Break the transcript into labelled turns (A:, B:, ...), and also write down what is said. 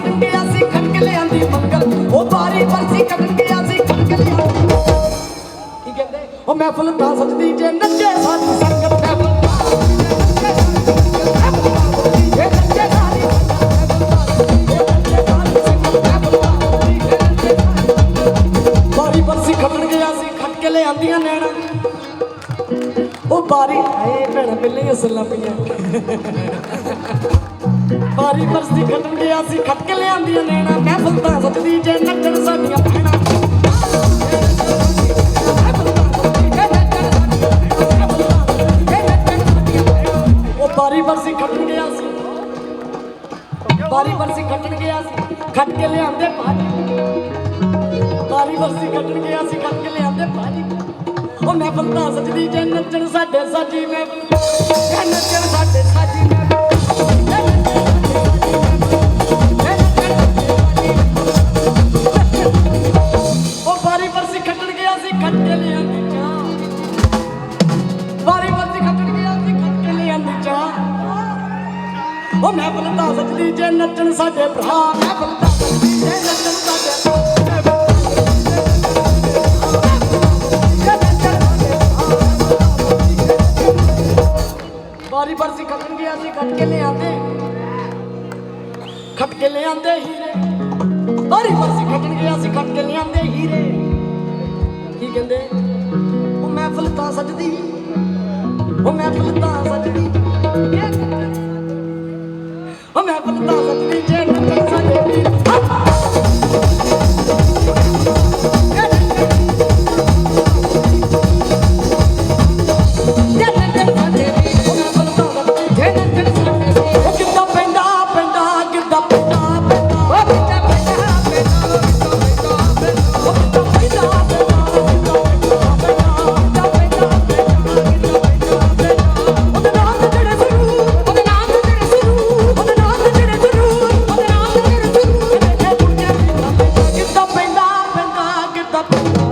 A: ਛੱਡਣ ਗਿਆ ਸੀ ਖਟਕ ਲਿਆਂਦੀ ਮੰਗਲ ਉਹ ਬਾਰੀ ਬਰਸੀ ਕੱਢਣ ਗਿਆ ਸੀ ਖਟਕ ਲਿਆਂਦੀ ਕੀ ਕਹਿੰਦੇ ਉਹ ਮਹਿਫਲ ਤਾਂ ਸਜਦੀ ਜੇ ਨੱਚੇ ਸਾਡੀ ਸੰਗਤ ਮਹਿਫਲ ਬਾਰੀ ਪਰਸੀ ਖਟਣ ਗਿਆ ਸੀ ਲਿਆਂਦੀਆਂ ਨੈਣਾ ਉਹ ਬਾਰੀ ਹਾਏ ਭੈਣ ਬਿੱਲੇ ਅਸਲਾਂ ਪਈਆਂ ਬਾਰੀ ਪਰਸੀ ਖਟਣ ਗਿਆ ਸੀ, ਖਟ ਲਿਆਂਦੀਆਂ ਨੈਣਾ। ਮਹਿਫਲ ਤਾਂ ਸਜਦੀ ਜੇ ਨੱਚਣ ਸਾਡੀਆਂ ਭੈਣਾਂ। ਬਾਰੀ ਪਰਸੀ ਖਟਣ ਗਿਆ ਸੀ। ਬਾਰੀ ਪਰਸੀ ਖਟਣ ਗਿਆ ਸੀ, ਖਟ ਕੇ ਲਿਆਂਦੇ ਭਾਜੀ। ਬਾਰੀ ਬਰਸੀ ਖੱਟਣ ਗਿਆ ਸੀ, ਖੱਟ ਕੇ ਲਿਆਂਦੇ ਭਾਜੀ। ਉਹ ਮੈਂ ਬੰਦਾ ਸਜਦੀ ਜੇ ਨੱਚਣ ਸਾਡੇ ਸਾਜੀ ਮੈਂ ਉਹ ਮੈਂ ਬਲਦਾ ਸਜਦੀ ਜੇ ਨੱਚਣ ਸਾਡੇ ਭਰਾ। ਮੈਂ ਬਲਦਾ ਸਜਦੀ ਜੇ ਨੱਚਣ ਸਾਡੇ ਬਾਰੀ ਬਰਸੀ ਖਟਣ ਗਿਆ ਸੀ, ਖਟ ਕੇ ਲਿਆਂਦੇ। ਖਟ ਕੇ ਲਿਆਂਦੇ ਹੀਰੇ। ਬਾਰੀ ਬਰਸੀ ਖਟਣ ਗਿਆ ਸੀ, ਖਟ ਕੇ ਲਿਆਂਦੇ ਹੀਰੇ। ਕੀ ਕਹਿੰਦੇ? ਉਹ ਮਹਿਫਲ ਤਾਂ ਸਜਦੀ। ਉਹ ਮਹਿਫਲ ਤਾਂ ਸਜਦੀ। ਉਹ ਮਹਿਫਲ ਤਾਂ ਸਜਦੀ ਜੇ বাবু